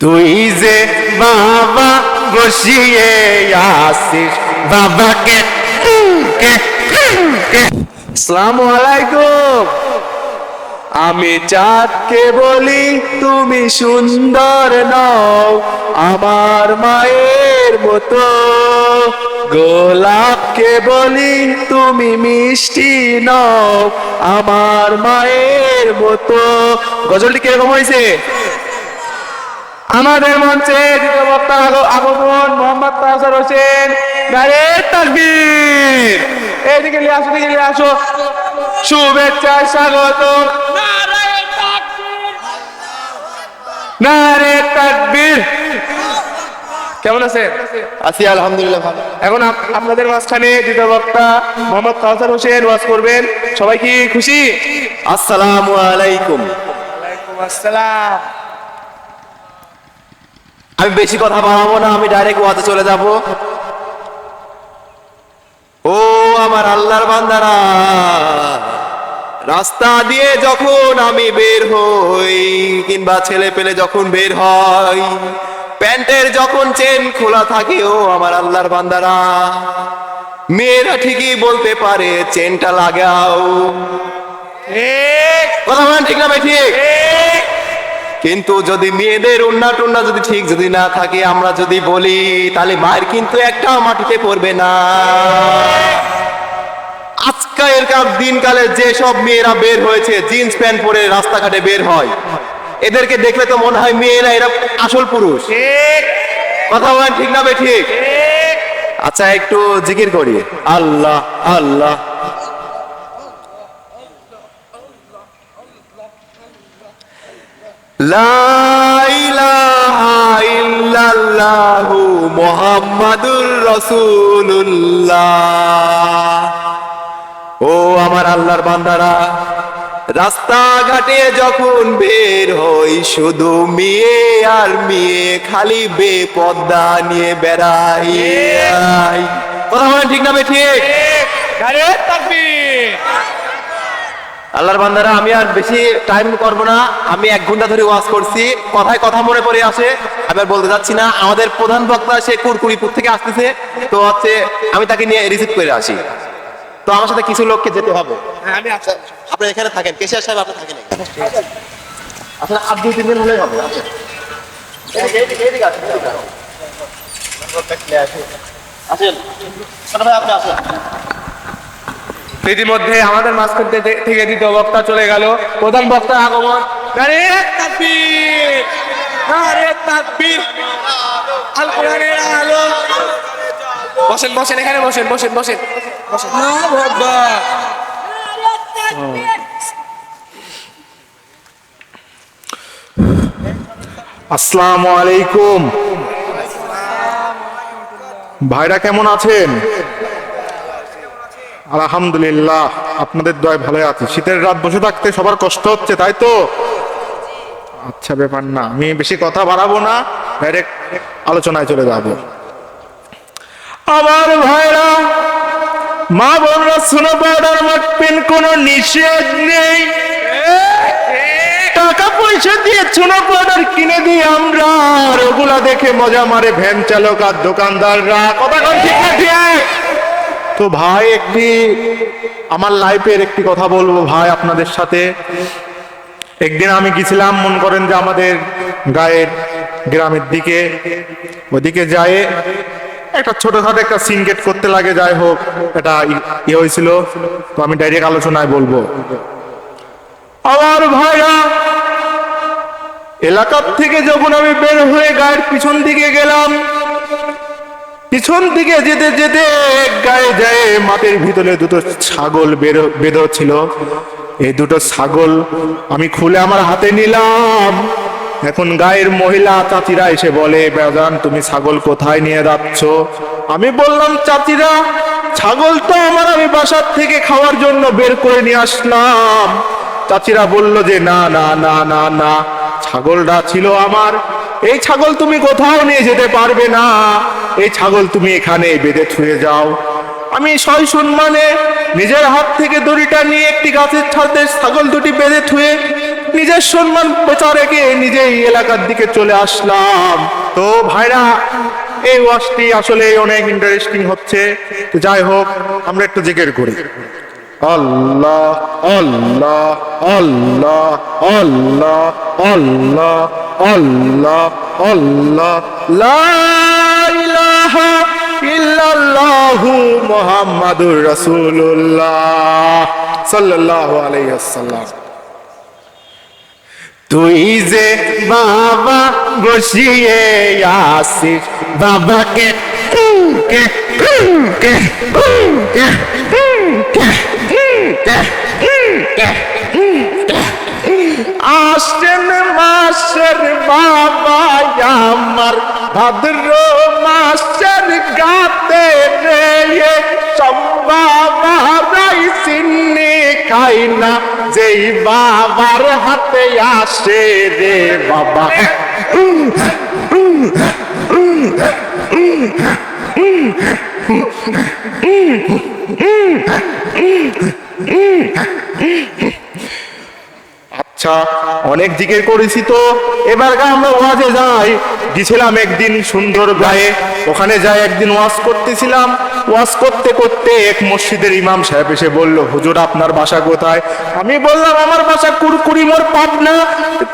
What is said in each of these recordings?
তুই যে বাবা বসিয়ে আসিস, বাবাকে আসসালামু আলাইকুম। আমি চাঁদকে বলি, তুমি সুন্দর নও, আমার মায়ের মতো। গোলাপকে বলি, তুমি মিষ্টি নও, আমার মায়ের মতো। গজলটি কীরকম হয়েছে? আমাদের মঞ্চে দ্বিতীয় বক্তা আগমন মোহাম্মদ তাহসার হোসেন। তাকবীর এইদিকে নিয়ে আসো এদিকে নিয়ে আসো। শুভেচ্ছা স্বাগত। নারে তাকবীর কেমন আছে আছি আলহামদুলিল্লাহ ভালো। এখন আপনাদের মাঝখানে দ্বিতীয় বক্তা মোহাম্মদ তাহসার হোসেন ওয়াজ করবেন। সবাই কি খুশি? আসসালামু আলাইকুম। আসসালাম। আমি বেশি কথা বাড়াবো না আমি ডাইরেক্ট ওয়াতে চলে যাব। ও আমার আল্লাহর বান্দারা রাস্তা দিয়ে যখন আমি বের হই কিংবা ছেলে পেলে যখন বের হয় প্যান্টের যখন চেন খোলা থাকে ও আমার আল্লাহর বান্দারা মেয়েরা ঠিকই বলতে পারে চেনটা লাগাও। কথা বলেন ঠিক না ভাই ঠিক। কিন্তু যদি মেয়েদের উন্না টুন্না যদি ঠিক যদি না থাকে আমরা যদি বলি তাহলে মায়ের কিন্তু একটা মাটিতে পড়বে না। আজকালকার দিনকালে যে সব মেয়েরা বের হয়েছে জিন্স প্যান্ট পরে রাস্তাঘাটে বের হয় এদেরকে দেখলে তো মনে হয় মেয়েরা এরা আসল পুরুষ। কথা বলেন ঠিক না বে ঠিক। আচ্ছা একটু জিকির করি। আল্লাহ আল্লাহ লা ইলাহা ইল্লাল্লাহু মুহাম্মাদুর রাসূলুল্লাহ। ও আমার আল্লাহর বান্দারা রাস্তাঘাটে যখন বের হই শুধু মেয়ে আর মেয়ে খালি বেপদ্দা নিয়ে বেড়াই। কথা বলেন ঠিক না বে ঠিক? আল্লাহর বান্দারা আমি আর বেশি টাইম করব না। আমি এক ঘণ্টা ধরে ওয়াজ করছি। কথায় কথা মনে পড়ে আসে। আমি আর বলতে যাচ্ছি না। আমাদের প্রধান বক্তা সে কুরকুরিপুর থেকে আসতেছে। তো হচ্ছে আমি তাকে নিয়ে রিসিভ করে আসি। তো আমার সাথে কিছু লোককে যেতে হবে। হ্যাঁ আমি আছি আপনি এখানে থাকেন। কেশিয়ার সাহেব আপনি থাকেন। আসলে আর দুই তিন দিন হলেই হবে। আসেন। এদিকে আসেন, আসেন। ভাই আপনি আসেন। ইতিমধ্যে আমাদের মাঝখান থেকে- থেকে দ্বিতীয় বক্তা চলে গেল। প্রধান বক্তা আগমন। নারে তাকবীর! নারে তাকবীর! আল কোরআনের আলো। বসেন বসেন এখানে বসেন বসেন বসেন। বসেন। আসসালামু আলাইকুম। ভাইরা কেমন আছেন? আলহামদুলিল্লাহ, আপনাদের দয় ভালো আছে। শীতের রাত বসে থাকতে সবার কষ্ট হচ্ছে, তাই তো? আচ্ছা ব্যাপার না, আমি বেশি কথা বাড়াবো না ডাইরেক্ট আলোচনায় চলে যাব। আমার ভাইরা, মা বোনরা শুনে পাউডার মাখবেন কোনো নিষেধ নেই। টাকা পয়সা দিয়ে চুনো পাউডার কিনে দিই আমরা, আর ওগুলা দেখে মজা মারে ভ্যান চালক আর দোকানদাররা। কথা ঠিক না, ঠিক? তো ভাই, একটি আমার লাইফের একটি কথা বলব ভাই আপনাদের সাথে। একদিন আমি গেছিলাম, মন করেন যে আমাদের গায়ের গ্রামের দিকে। ওদিকে যায় একটা ছোটখাটো একটা সিনগেট করতে লাগে, যাই হোক এটা ইয়ে হয়েছিল। তো আমি ডাইরেক্ট আলোচনায় বলব। আমার ভাইরা, এলাকার থেকে যখন আমি বের হয়ে গায়ের পিছন দিকে গেলাম পিছন দিকে যেতে যেতে গায়ে যায় মাটির ভিতরে দুটো ছাগল বেরো ছিল এই দুটো ছাগল আমি খুলে আমার হাতে নিলাম। এখন গায়ের মহিলা চাচিরা এসে বলে, বেজান, তুমি ছাগল কোথায় নিয়ে যাচ্ছ? আমি বললাম, চাচিরা, ছাগল তো আমার আমি বাসার থেকে খাওয়ার জন্য বের করে নিয়ে আসলাম। চাচিরা বলল যে, না না না না না, ছাগলটা ছিল আমার। এই ছাগল তুমি কোথাও নিয়ে যেতে পারবে না। এই ছাগল তুমি এখানে বেঁধে ছুঁয়ে যাও। আমি সয় সম্মানে নিজের হাত থেকে দড়িটা নিয়ে একটি গাছের ছাদে ছাগল দুটি বেঁধে থুয়ে নিজের সম্মান রেখে নিজেই এলাকার দিকে চলে আসলাম। তো ভাইরা, এই ওয়াশটি আসলে অনেক ইন্টারেস্টিং হচ্ছে। তো যাই হোক, আমরা একটু জিজ্ঞের করি। আল্লাহ আল্লাহ আল্লাহ আল্লাহ আল্লাহ। আল্লাহ আল্লাহ লা ইল্লাল্লাহু মুহাম্মাদুর রাসূলুল্লাহ সাল্লাল্লাহু আলাইহি ওয়াসাল্লাম তুই যে বাবা বসিয়ে আসিস বাবাকে কে কে কে আসেন মাসের বাবা আমার। ভাদ্র মাসের গাতে রে সম্বাবারাই চিনি খাই না। যেই বাবার হাতে আসে রে বাবা। আচ্ছা অনেক জিজ্ঞেস করেছি তো। এবার আমরা ওয়াজে যাই। গেছিলাম একদিন সুন্দর গায়ে ওখানে যাই একদিন ওয়াজ করতেছিলাম। ওয়াজ করতে করতে এক মসজিদের ইমাম সাহেব এসে বলল, হুজুর, আপনার বাসা কোথায়? আমি বললাম, আমার বাসা কুরকুরি মোর পাবনা।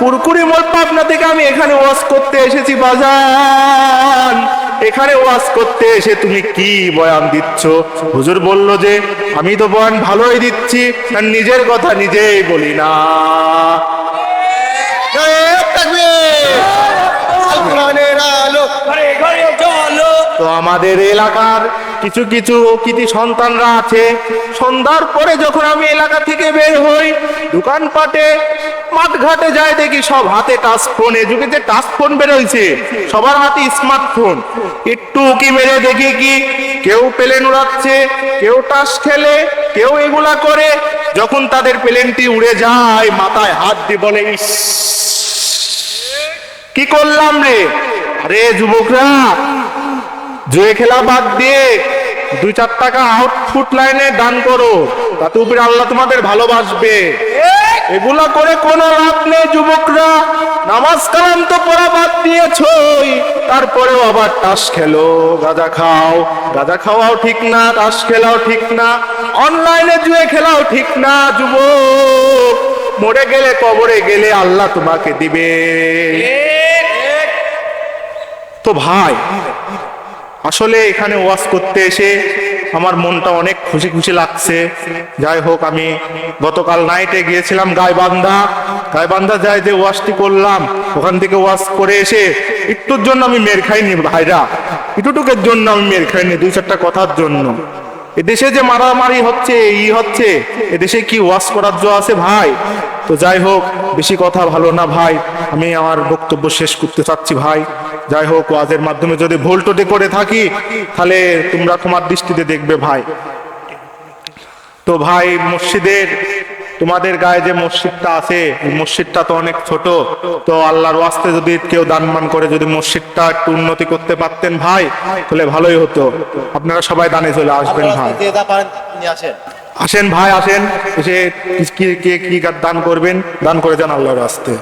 কুরকুরি মোর পাবনা থেকে আমি এখানে ওয়াজ করতে এসেছি বাজান। এখানে ওয়াজ করতে এসে তুমি কি বয়ান দিচ্ছ? হুজুর বলল যে, আমি তো বয়ান ভালোই দিচ্ছি নিজের কথা নিজেই বলি না। তো আমাদের এলাকার কিছু কিছু কৃতি সন্তানরা আছে। সন্ধ্যার পরে যখন আমি এলাকা থেকে বের হই, দোকানপাটে, মাঠঘাটে যাই দেখি সব হাতে টাচ ফোন এ যুগে যে টাচ ফোন বেরোইছে, সবার হাতে স্মার্টফোন। একটু উকি মেরে দেখি কি, কেউ প্লেন উড়াচ্ছে, কেউ টাস খেলে, কেউ এগুলা করে। যখন তাদের প্লেনটি উড়ে যায়, মাথায় হাত দিয়ে বলে, ইস, কি করলাম রে? আরে যুবকরা জুয়ে খেলা বাদ দিয়ে দুই চার টাকা আউটফুট লাইনে দান করো। তাতে উপরে আল্লাহ তোমাদের ভালোবাসবে। এগুলা করে কোনো লাভ নেই যুবকরা। নামাজ কালাম তো পড়া বাদ দিয়েছই। তারপরেও আবার তাস খেলো। গাঁজা খাও। গাঁজা খাওয়াও ঠিক না তাস খেলাও ঠিক না। অনলাইনে জুয়ে খেলাও ঠিক না যুবক। মরে গেলে কবরে গেলে আল্লাহ তোমাকে দিবে। তো ভাই আসলে এখানে ওয়াজ করতে এসে আমার মনটা অনেক খুশি খুশি লাগছে। যাই হোক, আমি গতকাল নাইটে গিয়েছিলাম গায়বান্ধা গায়বান্ধা যাই যে ওয়াশটি করলাম, ওখান থেকে ওয়াজ করে এসে একটুর জন্য আমি মের খাইনি ভাইরা। একটুটুকের জন্য আমি মের খাইনি দুই চারটা কথার জন্য। এদেশে যে মারামারি হচ্ছে, ই হচ্ছে, এদেশে কি ওয়াজ করার জো আছে ভাই? তো যাই হোক, বেশি কথা ভালো না ভাই। আমি আমার বক্তব্য শেষ করতে চাচ্ছি ভাই। যাই হোক, ওয়াজের মাধ্যমে যদি ভুল টোটে করে থাকি, তাহলে তোমরা তোমার দৃষ্টিতে দেখবে ভাই। তো ভাই, মসজিদের তোমাদের গায়ে যে মসজিদটা আছে মসজিদটা তো অনেক ছোট। তো আল্লাহর ওয়াস্তে যদি কেউ দানমান করে যদি মসজিদটা একটু উন্নতি করতে পারতেন ভাই তাহলে ভালোই হতো। আপনারা সবাই দানে চলে আসবেন ভাই। আসেন। আসেন ভাই আসেন। এসে কে কি কি দান করবেন? দান করে যান আল্লাহর রাস্তে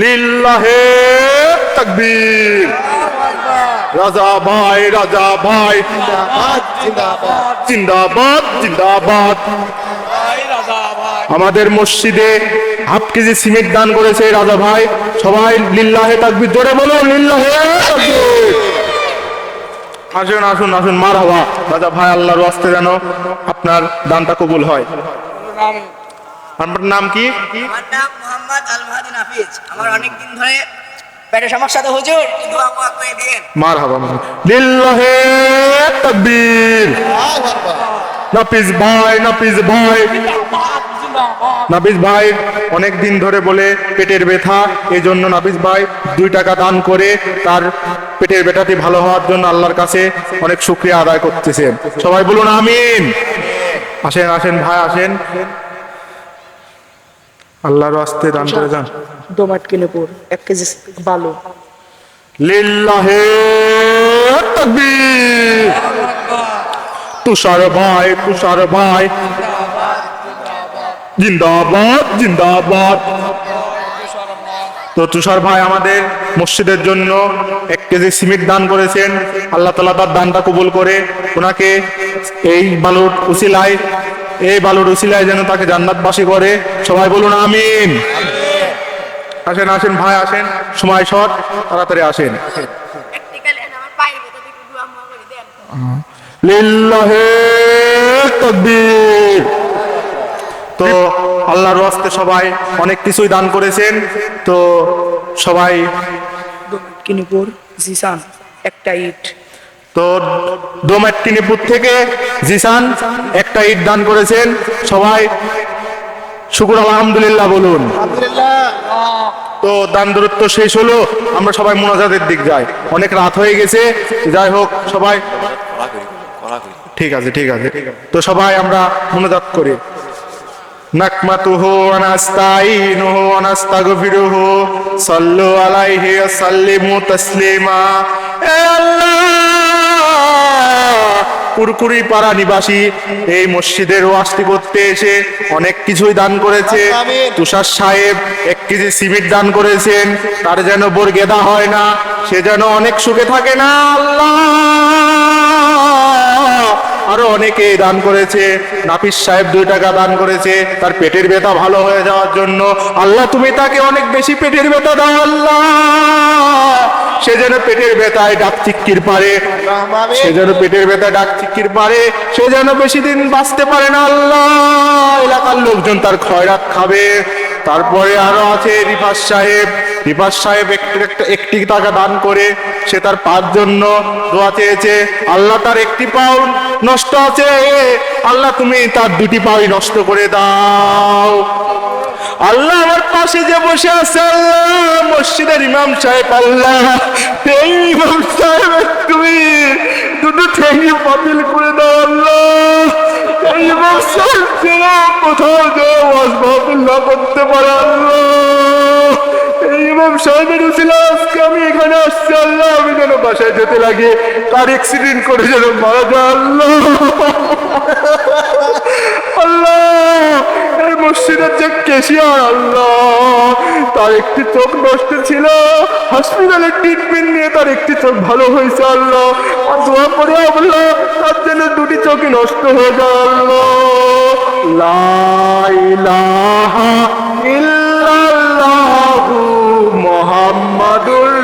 লিল্লাহে তাকবীর। রাজা ভাই রাজা ভাই। জিন্দাবাদ জিন্দাবাদ। আমাদের মসজিদে হাফ কেজি সিমেন্ট দান করেছে রাজা ভাই। সবাই লিল্লাহে তাকবীর জোরে বলো লিল্লাহে আসুন আসুন আসুন মার হওয়া রাজা ভাই আল্লাহর ওয়াস্তে যেন আপনার দানটা কবুল হয়। আপনার নাম কি? আমার নাম মোহাম্মদ আল মাহাদি নাফিজ। আমার অনেক দিন ধরে পেটের সমস্যা তো হুজুর। কিন্তু আপু করে ভাই ভাই। ভাই, অনেক দিন ধরে বলে পেটের ব্যথা এই জন্য ভাই দুই টাকা দান করে তার পেটের ব্যথাটি ভালো হওয়ার জন্য আল্লাহর কাছে অনেক শুক্রিয়া আদায় করতেছেন সবাই বলুন আমিন। আসেন আসেন ভাই, আসেন। আল্লাহর আস্তে দান করে যান। দোমাট কিনেপুর এক কেজি বালু। লিল্লাহে তাকবীর। তুষার ভাই তুষার ভাই। জিন্দাবাদ জিন্দাবাদ। তো তুষার ভাই আমাদের মসজিদের জন্য এক কেজি সিমেন্ট দান করেছেন। আল্লাহ তালা তার দানটা কবুল করে ওনাকে এই বালুর উসিলায় এই বালুর উসিলায় যেন তাকে জান্নাতবাসী করে। সবাই বলুন আমিন। আসেন আসেন, ভাই, আসেন। সময় শট তাড়াতাড়ি আসেন। তো আল্লাহর ওয়াস্তে সবাই অনেক কিছুই দান করেছেন। তো সবাই কিনিপুর, জিসান, একটা ইট। তো ডোমেট্টিনিপুর থেকে জিসান একটা ইট দান করেছেন। সবাই শুকুর আলহামদুলিল্লাহ বলুন। তো দান দূরত্ব শেষ হলো আমরা সবাই মোনাজাতের দিক যাই। অনেক রাত হয়ে গেছে যাই হোক সবাই ঠিক আছে ঠিক আছে। তো সবাই আমরা মোনাজাত করি। নাকমাতুহু ওয়া নাস্তাইনুহু ওয়া নাস্তাগফিরুহু। সাল্লু আলাইহি ওয়া সাল্লিমু তাসলিমা। এ আল্লাহ! কুরকুরি পাড়া নিবাসী এই মসজিদের ওয়াজটি করতে এসে অনেক কিছুই দান করেছে। তুষার সাহেব এক কেজি সিমেন্ট দান করেছেন। তার যেন বোর বর্গেদা হয় না সে যেন অনেক সুখে থাকে না আল্লাহ। আরও অনেকে দান করেছে। নাফিস সাহেব দুই টাকা দান করেছে। তার পেটের ব্যথা ভালো হয়ে যাওয়ার জন্য। আল্লাহ, তুমি তাকে অনেক বেশি পেটের ব্যথা দাও, আল্লাহ। সে যেন পেটের ব্যথায় ডাক চিক্কির পারে সে যেন পেটের ব্যথা ডাক চিক্কির পারে সে যেন বেশি দিন বাঁচতে পারে না, আল্লাহ। এলাকার লোকজন তার খয়রাত খাবে। তারপরে আরও আছে রিফাস সাহেব। রিফাস সাহেব একটি একটা- টাকা দান করে, সে তার পাঁচ জন্য দোয়া চেয়েছে, আল্লাহ তার একটি পাও নষ্ট আছে, আল্লাহ তুমি তার দুটি পাই নষ্ট করে দাও। আল্লাহ আমার পাশে যে বসে আছে, আল্লাহ, মসজিদের ইমাম সাহেব, আল্লাহ, এই ইমাম সাহেব, তুমি দুটো ঠেঙ্গি বাতিল করে দাও, আল্লাহ। এই ইমাম সাহেব কোথাও করতে পারে আল্লাহ ইমাম আজকে আমি এখানে আসছি আমি যেন বাসায় যেতে লাগে। তার অ্যাক্সিডেন্ট করে যেন মারা যায়, আল্লাহ। মসজিদের যে কেশিয়ার আল্লাহ। তার একটি চোখ নষ্ট ছিল। হসপিটালে ট্রিটমেন্ট নিয়ে তার একটি চোখ ভালো হয়েছে, আল্লাহ। দোয়া করে আল্লাহ, তার জন্য দুটি চোখই নষ্ট হয়ে যায়, আল্লাহ। লা ইলাহা ইল্লাল্লাহু মুহাম্মাদুর